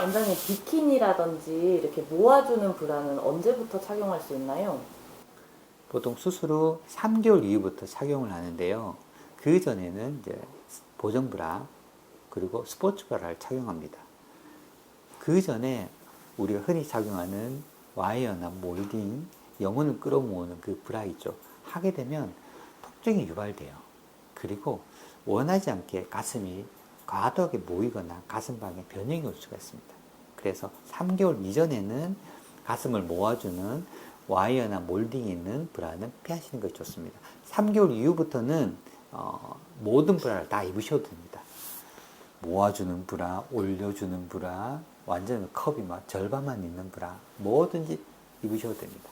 원장님 비키니라든지 이렇게 모아주는 브라는 언제부터 착용할 수 있나요? 보통 수술 후 3개월 이후부터 착용을 하는데요. 그 전에는 이제 보정 브라 그리고 스포츠 브라를 착용합니다. 그 전에 우리가 흔히 착용하는 와이어나 몰딩, 영혼을 끌어모으는 그 브라 있죠. 하게 되면 통증이 유발돼요. 그리고 원하지 않게 가슴이 과도하게 모이거나 가슴방에 변형이 올 수가 있습니다. 그래서 3개월 이전에는 가슴을 모아주는 와이어나 몰딩이 있는 브라는 피하시는 것이 좋습니다. 3개월 이후부터는 어, 모든 브라를 다 입으셔도 됩니다. 모아주는 브라, 올려주는 브라, 완전 컵이 막 절반만 있는 브라, 뭐든지 입으셔도 됩니다.